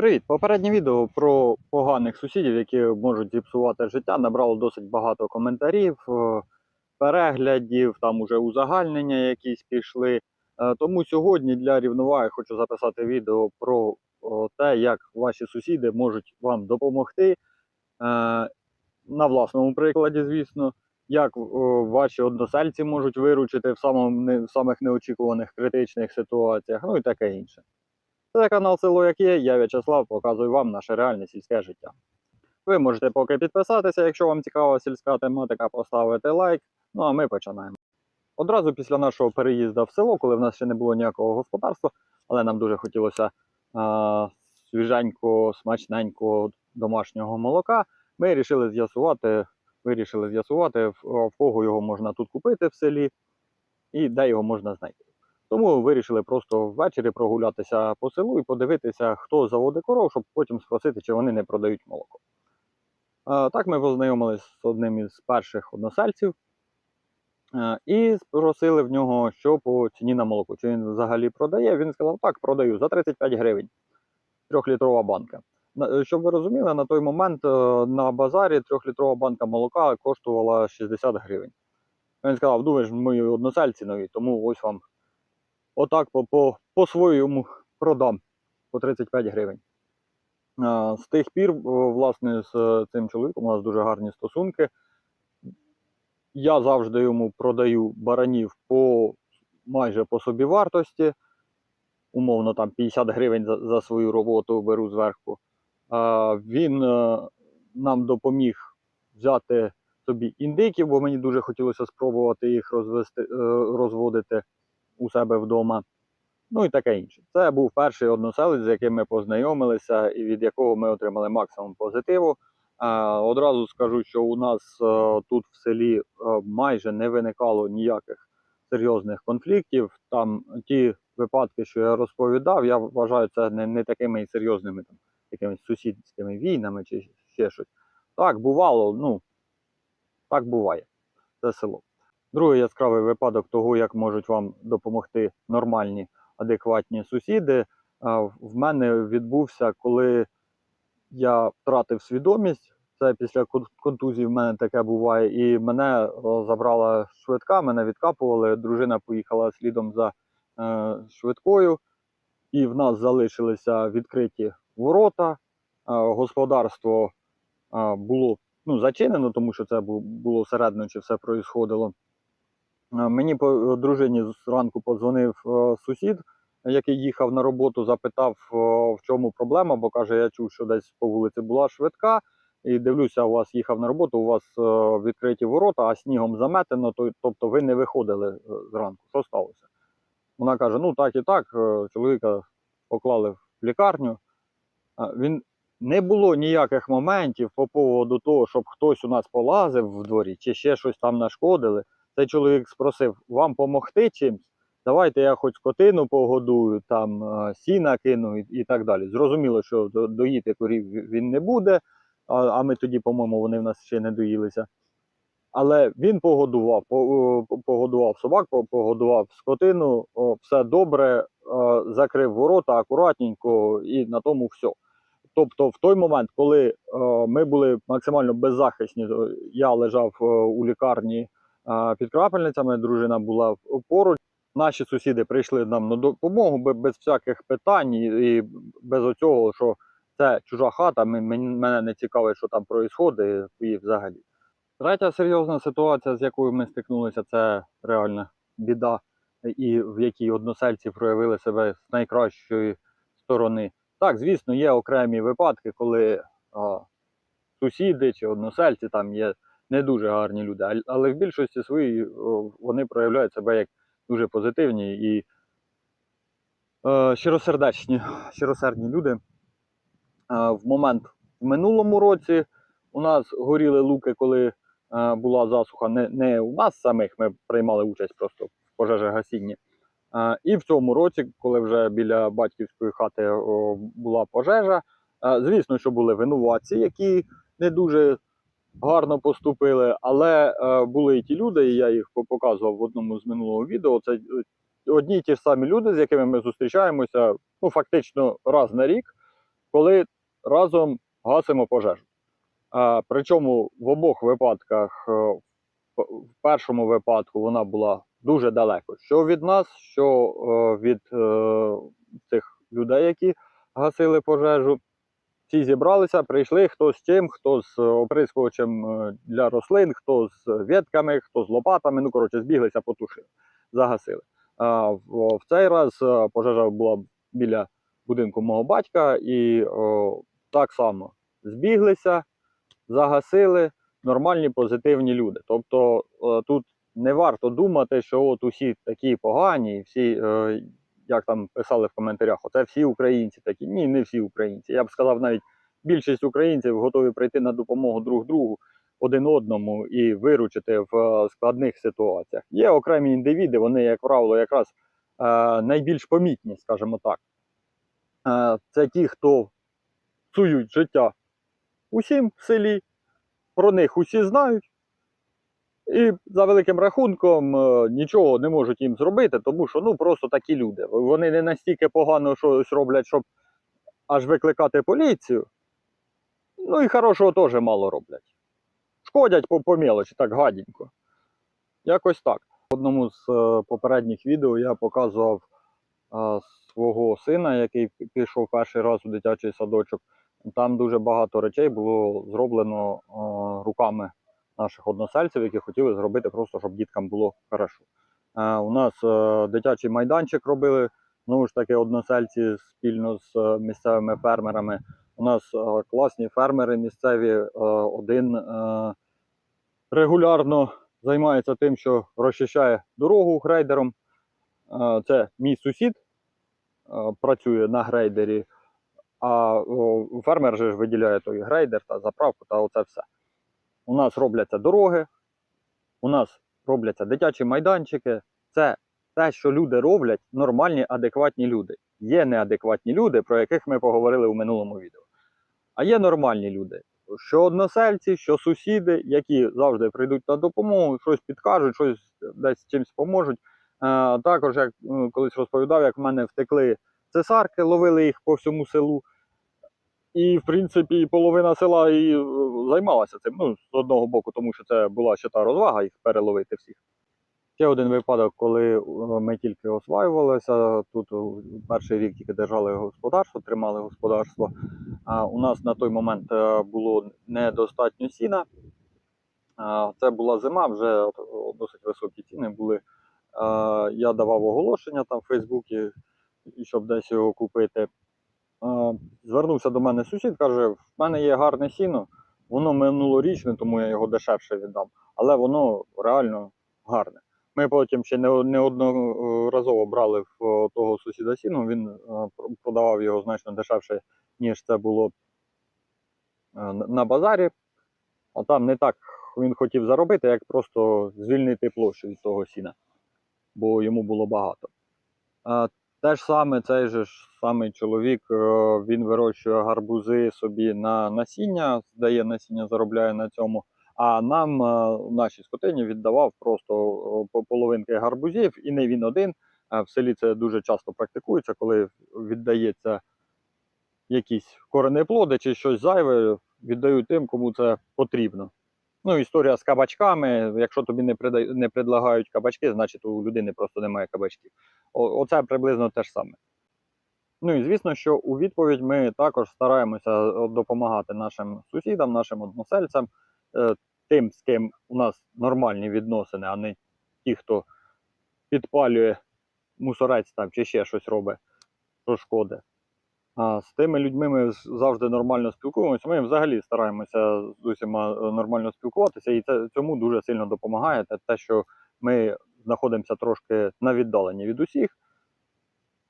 Привіт! Попереднє відео про поганих сусідів, які можуть зіпсувати життя, набрало досить багато коментарів, е, переглядів, там уже узагальнення якісь пішли. Е, Тому сьогодні для рівноваги хочу записати відео про те, як ваші сусіди можуть вам допомогти. Е, На власному прикладі, звісно, як ваші односельці можуть виручити в, в самих неочікуваних критичних ситуаціях, ну і таке інше. Це канал Село Як Є, я В'ячеслав, показую вам наше реальне сільське життя. Ви можете поки підписатися, якщо вам цікава сільська тематика, поставити лайк. Ну а ми починаємо. Одразу після нашого переїзду в село, коли в нас ще не було ніякого господарства, але нам дуже хотілося а, свіженького, смачненького домашнього молока, ми вирішили з'ясувати, вирішили з'ясувати, в, кого його можна тут купити в селі і де його можна знайти. Тому вирішили просто ввечері прогулятися по селу і подивитися, хто заводить коров, щоб потім спросити, чи вони не продають молоко. Е, Так ми познайомилися з одним із перших односельців е, і спросили в нього, що по ціні на молоко. Чи він взагалі продає? Він сказав, так, продаю за 35 гривень. Трьохлітрова банка. Щоб ви розуміли, на той момент е, на базарі трьохлітрова банка молока коштувала 60 гривень. Він сказав, думаєш, мої односельці нові, тому ось вам отак по, по, по своєму продам по 35 гривень. З тих пір, власне, з е, цим чоловіком у нас дуже гарні стосунки. Я завжди йому продаю баранів по майже по собі вартості. Умовно, там 50 гривень за, за свою роботу беру зверху. А, Він е, нам допоміг взяти собі індиків, бо мені дуже хотілося спробувати їх розвести, е, розводити у себе вдома. Ну і таке інше. Це був перший односелець, з яким ми познайомилися і від якого ми отримали максимум позитиву. Одразу скажу, що у нас е, тут в селі е, майже не виникало ніяких серйозних конфліктів. Там ті випадки, що я розповідав, я вважаю це не, не такими серйозними там, якимись сусідськими війнами чи ще щось. Так, бувало, ну так буває. Це село. Другий яскравий випадок того, як можуть вам допомогти нормальні, адекватні сусіди, в мене відбувся, коли я втратив свідомість. Це після контузії в мене таке буває. І мене забрала швидка, мене відкапували. Дружина поїхала слідом за е, швидкою, і в нас залишилися відкриті ворота. Е, господарство е, було ну, зачинено, тому що це було середньо, чи все проїсходило. Е, Мені по дружині зранку подзвонив е, сусід, який їхав на роботу, запитав, е, в чому проблема, бо каже, я чув, що десь по вулиці була швидка, і дивлюся, у вас їхав на роботу, у вас е, відкриті ворота, а снігом заметено, тобто ви не виходили е, зранку. Що сталося? Вона каже: ну так і так, е, чоловіка поклали в лікарню. Він не було ніяких моментів по поводу того, щоб хтось у нас полазив в дворі чи ще щось там нашкодили. Цей чоловік спросив, вам помогти чимсь? Давайте я хоч скотину погодую, там сіна кину і, і так далі. Зрозуміло, що до- доїти корів він не буде, а, а ми тоді, по-моєму, вони в нас ще не доїлися. Але він погодував, по- погодував собак, погодував скотину, все добре, закрив ворота акуратненько і на тому все. Тобто, в той момент, коли ми були максимально беззахисні, я лежав е, у лікарні під крапельницями, дружина була поруч. Наші сусіди прийшли нам на допомогу бе- без всяких питань і, без оцього, що це чужа хата, мене не цікавить, що там відбувається і взагалі. Третя серйозна ситуація, з якою ми стикнулися, це реальна біда, і в якій односельці проявили себе з найкращої сторони. Так, звісно, є окремі випадки, коли а, сусіди чи односельці там є не дуже гарні люди, але в більшості своїй вони проявляють себе як дуже позитивні і е, щиросердечні, щиросердні люди. Е, в момент в минулому році у нас горіли луки, коли е, була засуха. Не, не у нас самих, ми приймали участь просто в пожежогасінні. Е, і в цьому році, коли вже біля батьківської хати о, була пожежа, е, звісно, що були винуватці, які не дуже гарно поступили, але е, були і ті люди, і я їх показував в одному з минулого відео. Це е, одні й ті ж самі люди, з якими ми зустрічаємося ну, фактично раз на рік. коли разом гасимо пожежу. Причому в обох випадках, е, в- першому випадку вона була дуже далеко, що від нас, що від цих людей, які гасили пожежу. Всі зібралися, прийшли хто з чим, хто з оприскувачем е, для рослин, хто з ветками, хто з лопатами. Ну, коротше, збіглися, потушили, загасили. А в, в цей раз е, пожежа була біля будинку мого батька, і о, так само збіглися, загасили нормальні позитивні люди. Тобто е, тут не варто думати, що от усі такі погані, всі, е, як там писали в коментарях, оце всі українці такі. Ні, не всі українці. Я б сказав, навіть більшість українців готові прийти на допомогу друг другу один одному і виручити в е, складних ситуаціях. Є окремі індивіди, вони, як правило, якраз е, найбільш помітні, скажімо так. Е, це ті, хто псують життя усім в селі, про них усі знають. І за великим рахунком е, нічого не можуть їм зробити, тому що ну просто такі люди. Вони не настільки погано щось роблять, щоб аж викликати поліцію. Ну і хорошого теж мало роблять. Шкодять по, по так гаденько. Якось так. В одному з е, попередніх відео я показував е, свого сина, який пішов перший раз у дитячий садочок. Там дуже багато речей було зроблено руками наших односельців, які хотіли зробити просто, щоб діткам було хорошо. Е, у нас е, дитячий майданчик робили, знову ж таки, односельці спільно з е, місцевими фермерами. У нас класні фермери місцеві. один регулярно займається тим, що розчищає дорогу грейдером. Це мій сусід працює на грейдері, а фермер же ж виділяє той грейдер та заправку та оце все. У нас робляться дороги, у нас робляться дитячі майданчики. Це те, що люди роблять, нормальні, адекватні люди. Є неадекватні люди, про яких ми поговорили у минулому відео. А є нормальні люди, що односельці, що сусіди, які завжди прийдуть на допомогу, щось підкажуть, щось десь чимось поможуть. Також, як е, колись розповідав, як в мене втекли цесарки, ловили їх по всьому селу. І, в принципі, половина села і е, займалася цим. Ну, з одного боку, тому що це була ще та розвага їх переловити всіх. Ще один випадок, коли е, ми тільки осваювалися. Тут е, перший рік тільки держали господарство, тримали господарство. А у нас на той момент було недостатньо сіна. Це була зима, вже досить високі ціни були. Я давав оголошення там в Фейсбуці, щоб десь його купити. А, Звернувся до мене сусід, каже: в мене є гарне сіно, воно минулорічне, тому я його дешевше віддам. Але воно реально гарне. Ми потім ще не- брали в того сусіда сіно, він е, продавав його значно дешевше, ніж це було е, на базарі. А там не так він хотів заробити, як просто звільнити площу від того сіна, бо йому було багато. Те ж саме, цей же ж самий чоловік, е, він вирощує гарбузи собі на насіння, здає насіння, заробляє на цьому. А нам, е, нашій скотині, віддавав просто по половинки гарбузів, і не він один. В селі це дуже часто практикується, коли віддається якісь коренеплоди чи щось зайве, віддають тим, кому це потрібно. Ну, історія з кабачками. Якщо тобі не, не предлагають кабачки, значить у людини просто немає кабачків. Оце приблизно те ж саме. Ну і звісно, що у відповідь ми також стараємося е, допомагати нашим сусідам, нашим односельцям, е, тим, з ким у нас нормальні відносини, а не ті, хто підпалює мусорець там чи ще щось робить, що шкоди. А з тими людьми ми завжди нормально спілкуємося. Ми взагалі стараємося з усіма е, нормально спілкуватися, і це цьому дуже сильно допомагає. Те, що ми знаходимося трошки на віддаленні від усіх.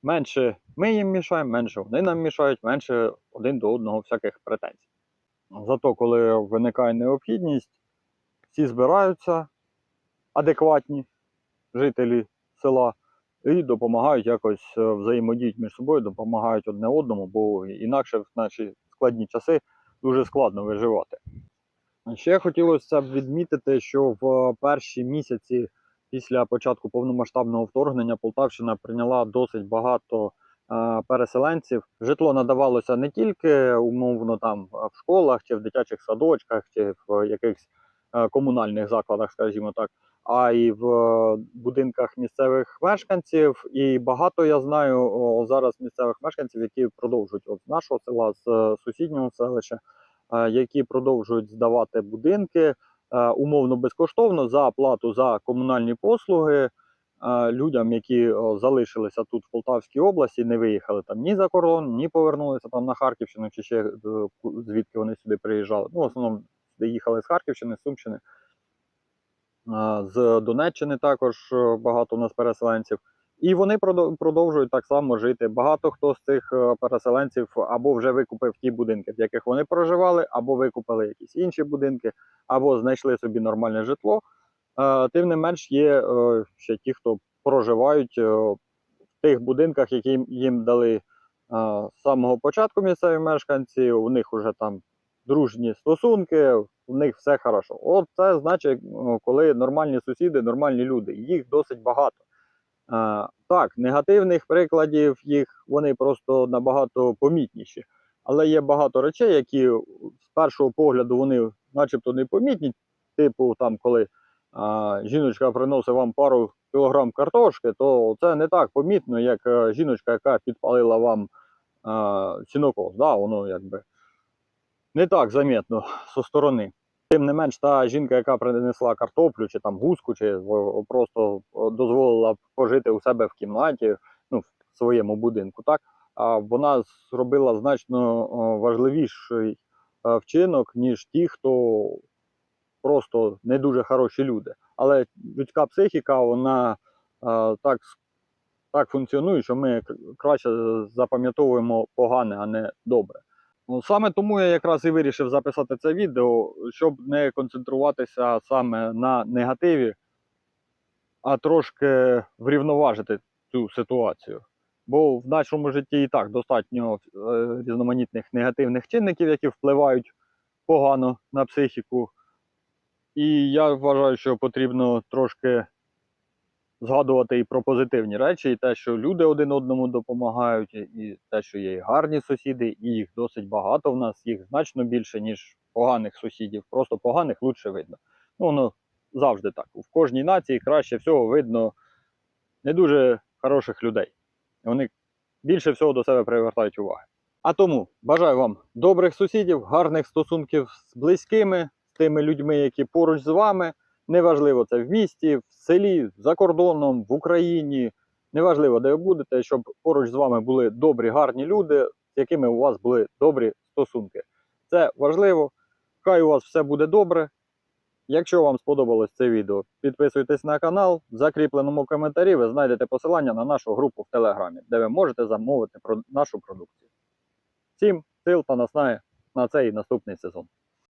Менше ми їм мішаємо, менше вони нам мішають, менше один до одного всяких претензій. Зато, коли виникає необхідність, всі збираються адекватні жителі села і допомагають якось е, взаємодіють між собою, допомагають одне одному, бо інакше в наші складні часи дуже складно виживати. Ще хотілося б відмітити, що в перші місяці після початку повномасштабного вторгнення Полтавщина прийняла досить багато е, переселенців. Житло надавалося не тільки умовно там в школах чи в дитячих садочках, чи в якихось е, комунальних закладах, скажімо так, а й в будинках місцевих мешканців. І багато я знаю зараз місцевих мешканців, які продовжують от з нашого села, з е, сусіднього селища, які продовжують здавати будинки умовно безкоштовно за оплату за комунальні послуги е, людям, які залишилися тут в Полтавській області, не виїхали там ні за кордон, ні повернулися там на Харківщину, чи ще е, звідки вони сюди приїжджали. Ну, в основному їхали з Харківщини, з Сумщини. З Донеччини також е, багато у нас переселенців. І вони продов- продовжують так само жити. Багато хто з цих е, переселенців або вже викупив ті будинки, в яких вони проживали, або викупили якісь інші будинки, або знайшли собі нормальне житло. Е, Тим не менш, є е, ще ті, хто проживають в тих будинках, які їм- дали з самого початку місцеві мешканці. У них вже там дружні стосунки, у них все хорошо. От це значить, коли нормальні сусіди, нормальні люди. Їх досить багато. Так, негативних прикладів їх вони просто набагато помітніші. Але є багато речей, які з першого погляду вони начебто непомітні. Типу, там, коли а, жіночка приносить вам пару кілограм картошки, то це не так помітно, як е, жіночка, яка підпалила вам а, сінокос. Да, воно якби не так замітно зі сторони. Тим не менш, та жінка, яка принесла картоплю, чи там гуску, чи просто дозволила пожити у себе в кімнаті, ну, в своєму будинку, так, вона зробила значно важливіший е, вчинок, ніж ті, хто просто не дуже хороші люди. Але людська психіка, вона е, так, так функціонує, що ми краще запам'ятовуємо погане, а не добре. Ну, саме тому я якраз і вирішив записати це відео, щоб не концентруватися саме на негативі, а трошки врівноважити цю ситуацію. Бо в нашому житті і так достатньо е, різноманітних негативних чинників, які впливають погано на психіку. І я вважаю, що потрібно трошки згадувати і про позитивні речі, і те, що люди один одному допомагають, і- те, що є і гарні сусіди, і їх досить багато в нас, їх значно більше, ніж поганих сусідів. Просто поганих лучше видно. Ну, воно завжди так. В кожній нації краще всього видно не дуже хороших людей. Вони більше всього до себе привертають уваги. А тому бажаю вам добрих сусідів, гарних стосунків з близькими, з тими людьми, які поруч з вами. Неважливо, це в місті, в селі, за кордоном, в Україні. Неважливо, де ви будете, щоб поруч з вами були добрі, гарні люди, з якими у вас були добрі стосунки. Це важливо. Хай у вас все буде добре. Якщо вам сподобалось це відео, підписуйтесь на канал. В закріпленому коментарі ви знайдете посилання на нашу групу в Телеграмі, де ви можете замовити нашу продукцію. Всім сил та наснаги на цей наступний сезон.